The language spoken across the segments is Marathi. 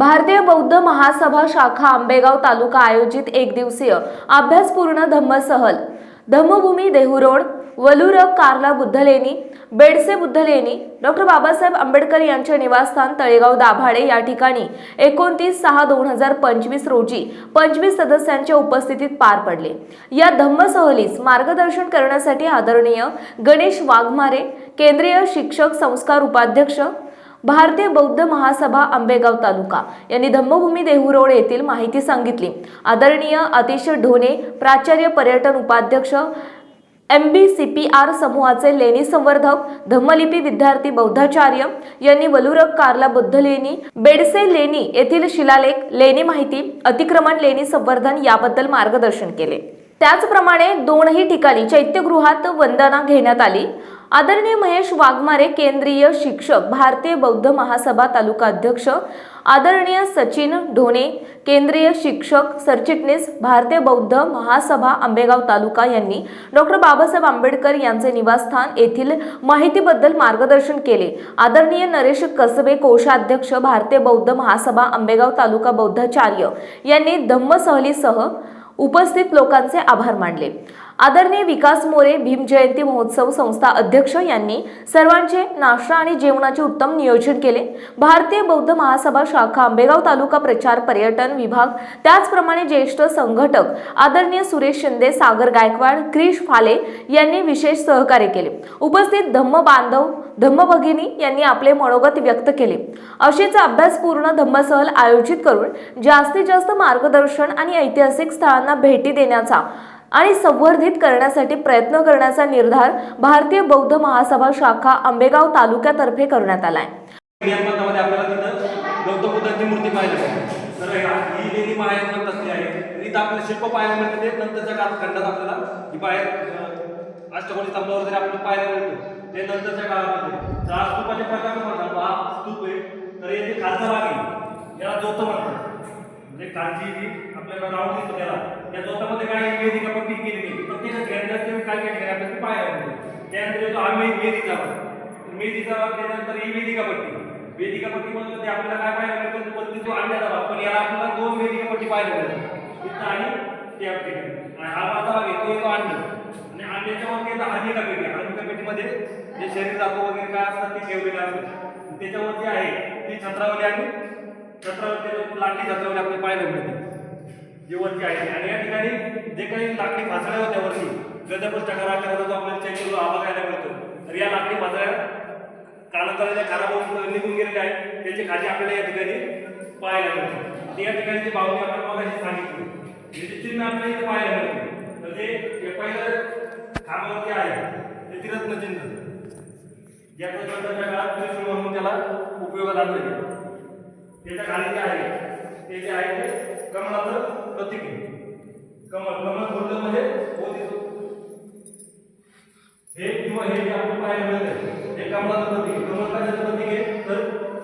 भारतीय बौद्ध महासभा शाखा आंबेगाव तालुका आयोजित एक दिवसीय अभ्यासपूर्ण धम्म सहल धम्मभूमी देहूरोड वलुर कार्ला बुद्धलेणी बेडसे बुद्धलेणी डॉक्टर बाबासाहेब आंबेडकर यांचे निवासस्थान तळेगाव दाभाडे या ठिकाणी एकोणतीस सहा दोन हजार पंचवीस रोजी पंचवीस सदस्यांच्या उपस्थितीत पार पडले. या धम्म सहलीस मार्गदर्शन करण्यासाठी आदरणीय गणेश वाघमारे केंद्रीय शिक्षक संस्कार उपाध्यक्ष भारतीय बौद्ध महासभा आंबेगाव तालुका. यांनी धम्मभूमी देहू रोड येथील माहिती सांगितली. आदरणीय अतिश ढोणे प्राचार्य पर्यटन उपाध्यक्ष M B C P R समूहाचे लेणी संवर्धक धम्मलिपी विद्यार्थी बौद्धाचार्य यांनी वलुरक कार्ला बुद्ध लेणी बेडसे लेणी येथील शिलालेख लेणी माहिती अतिक्रमण लेणी संवर्धन याबद्दल मार्गदर्शन केले. त्याचप्रमाणे दोनही ठिकाणी चैत्यगृहात वंदना घेण्यात आली. आदरणीय महेश वाघमारे केंद्रीय शिक्षक भारतीय बौद्ध महासभा तालुका अध्यक्ष आदरणीय सचिन ढोणे केंद्रीय शिक्षक सरचिटणीस भारतीय बौद्ध महासभा आंबेगाव तालुका यांनी डॉक्टर बाबासाहेब आंबेडकर यांचे निवासस्थान येथील माहितीबद्दल मार्गदर्शन केले. आदरणीय नरेश कसबे कोषाध्यक्ष भारतीय बौद्ध महासभा आंबेगाव तालुका बौद्धाचार्य यांनी धम्म सहलीसह उपस्थित लोकांचे आभार मानले. आदरणीय विकास मोरे भीम जयंती महोत्सव संस्था अध्यक्ष यांनी सर्वांचे नाश्ता आणि जेवणाचे उत्तम नियोजन केले. भारतीय बौद्ध महासभा शाखा आंबेगाव तालुका प्रचार पर्यटन विभाग त्याचप्रमाणे ज्येष्ठ संघटक आदरणीय सुरेश शिंदे सागर गायकवाड क्रिश फाले यांनी विशेष सहकार्य केले. उपस्थित धम्म बांधव धम्म भगिनी यांनी आपले मनोगत व्यक्त केले. अशीच अभ्यासपूर्ण धम्मसहल आयोजित करून जास्तीत जास्त मार्गदर्शन आणि ऐतिहासिक स्थळांना भेटी देण्याचा आणि संवर्धित करण्यासाठी प्रयत्न करण्याचा निर्धार भारतीय बौद्ध महासभा शाखा आंबेगाव तालुक्यातर्फे करण्यात आलाय. आपल्याला शिल्प पाहायला मिळते. नंतरच्या कालखंडात आपल्याला ही बाहेर अष्टकोणी स्तंभावर जरी आपल्याला पाहायला ते नंतरच्या काळामध्ये. तर आज स्तूपाचे प्रकार म्हणतात हा स्तूप आहे. तर येथे खालचा भाग आहे याला जोत म्हणतात म्हणजे कालची ही आपल्याला राऊंड दिसतो त्याला. त्या जोतामध्ये काय आहे? वेदिका पट्टी केली गेली प्रत्येक घेण्यात काय काय ठिकाणी आपल्याला ते पाहायला मिळते. त्यानंतर येतो आम्ही मे- वेदिका भाग मेदीचा भाग त्यानंतर ही वेदिका पट्टी. वेदिका पट्टी म्हणजे ते आपल्याला काय पाहायला मिळतं? पण तो अंड्याचा भाग पण याला आपल्याला दोन वेदिका पट्टी पाहायला मिळतात. इथं आणि ते आपली. आणि हा माझा भाग येतो येतो अंड. आणि अंड्याच्या वरती येतं हानिका पेटी. हानिका पेटीमध्ये जे शरीर जातो वगैरे काय असतात ते ठेवलेलं असतं. त्याच्यावरती आहे. ती छत्रावली आणि छत्रावरती लाकडी छत्रावली आपल्याला पाहायला मिळते. जीवनची आहे. आणि या ठिकाणी जे काही लाकडी फासळ्या होत्या वरती गजपुस्तका आकाराचा जो आपल्याला चैत्र हा बघायला मिळतो. तर या लाकडी फासळ्या कालांतराच्या खराब होऊन निघून गेलेल्या आहेत. त्याची खाली आपल्याला या ठिकाणी पाहायला मिळते. आणि या ठिकाणी जी बावली आपण मगाशी सांगितली म्हणजे चिन्ह आपल्याला इथे पाहायला मिळते. तर ते पहिलं खांबावरती आहे. ते तिरत्न चिन्ह. या प्रकारच्या काळात त्रिशूळ म्हणून त्याला उपयोगात आणलं गेलं त्याच्याखाली जे आहे ते जे आहे ते कमळाचं प्रतीक आहे. कमळ कमळ फुललं म्हणजे हे किंवा हे जे आपण पाहायला आहे हे कमळाचं प्रतीक आहे. कमळ कशाचं प्रतीक आहे? तर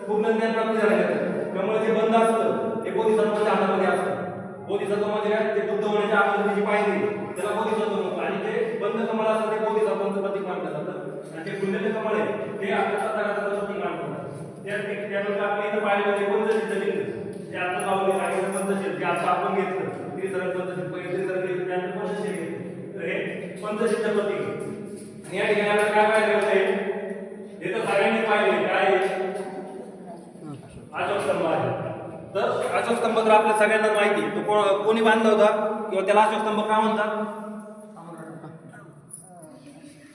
खूप ज्ञान प्राप्त झालं कमळ जे बंद असतं ते बोधिसत्वाच्या हातामध्ये असतं. बोधिसत्व म्हणजे काय? ते बुद्ध होण्याच्या आतमध्ये जी पाहिजे त्याला बोधिसत्व म्हणतो आणि ते बंद कमळ असतं ते बोधिसत्वाचं प्रतीक मानलं जातं. आणि जे फुललेलं कमळ आहे ते आपल्या तथागताचं प्रतीक मानलं जातं त्या त्यानंतर आपण इथं पाहिलं म्हणजे पंचशीलचं लिंग जे आता गावले सांगितलं पंचशील जे आता आपण घेतलं. त्रिसरण पंचशील पहिले त्रिसरण घेतलं त्यानंतर पंचशील घेतलं तर हे पंचशीलचं प्रतीक आहे. आणि या ठिकाणी आपल्याला काय पाहिलं होतं हे तर सगळ्यांनी पाहिले काय अशोक स्तंभ आहे. तर अशोक स्तंभ तर आपल्या सगळ्यांना माहिती तो को- कोणी बांधला होता? किंवा त्याला अशोक स्तंभ का म्हणतात?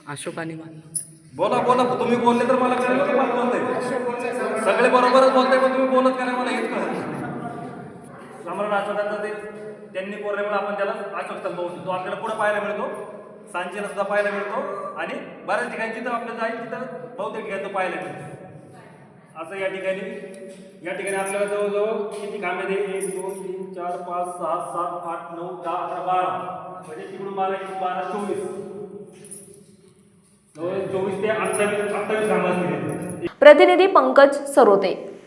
अशोकाने बांधला बोला बोला तुम्ही बोलले तर मला कळलं की मला बोलताय. सगळे बरोबरच बोलताय पण तुम्ही बोलत करा मला हेच कळत सम्राट अशोकाचा ते त्यांनी कोरल्यामुळे आपण त्याला अशोक स्तंभ तो आपल्याला पुढे पाहायला मिळतो. सांचेला सुद्धा पाहायला मिळतो. आणि बऱ्याच ठिकाणी जिथं आपल्याला जाईल तिथं बहुतेक ठिकाणी तो पाहायला मिळतो. असं या ठिकाणी या ठिकाणी आपल्याला जवळजवळ किती खांबे दे? एक दोन तीन चार पाच सहा सात आठ नऊ दहा अकरा बारा. म्हणजे तिकडून बारा एक बारा चोवीस. प्रतिनिधी पंकज सरोते.